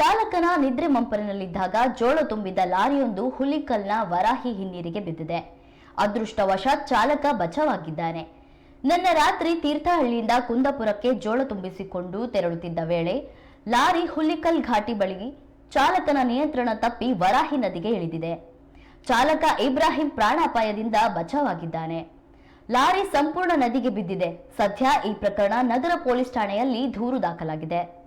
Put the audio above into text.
ಚಾಲಕನ ನಿದ್ರೆ ಮಂಪರಿನಲ್ಲಿದ್ದಾಗ ಜೋಳ ತುಂಬಿದ ಲಾರಿಯೊಂದು ಹುಲಿಕಲ್ನ ವರಾಹಿ ಹಿನ್ನೀರಿಗೆ ಬಿದ್ದಿದೆ. ಅದೃಷ್ಟವಶಾತ್ ಚಾಲಕ ಬಚಾವಾಗಿದ್ದಾನೆ. ನನ್ನ ರಾತ್ರಿ ತೀರ್ಥಹಳ್ಳಿಯಿಂದ ಕುಂದಪುರಕ್ಕೆ ಜೋಳ ತುಂಬಿಸಿಕೊಂಡು ತೆರಳುತ್ತಿದ್ದ ವೇಳೆ ಲಾರಿ ಹುಲಿಕಲ್ ಘಾಟಿ ಬಳಿ ಚಾಲಕನ ನಿಯಂತ್ರಣ ತಪ್ಪಿ ವರಾಹಿ ನದಿಗೆ ಇಳಿದಿದೆ. ಚಾಲಕ ಇಬ್ರಾಹಿಂ ಪ್ರಾಣಾಪಾಯದಿಂದ ಬಚಾವಾಗಿದ್ದಾನೆ. ಲಾರಿ ಸಂಪೂರ್ಣ ನದಿಗೆ ಬಿದ್ದಿದೆ. ಸದ್ಯ ಈ ಪ್ರಕರಣ ನಗರ ಪೊಲೀಸ್ ಠಾಣೆಯಲ್ಲಿ ದೂರು ದಾಖಲಾಗಿದೆ.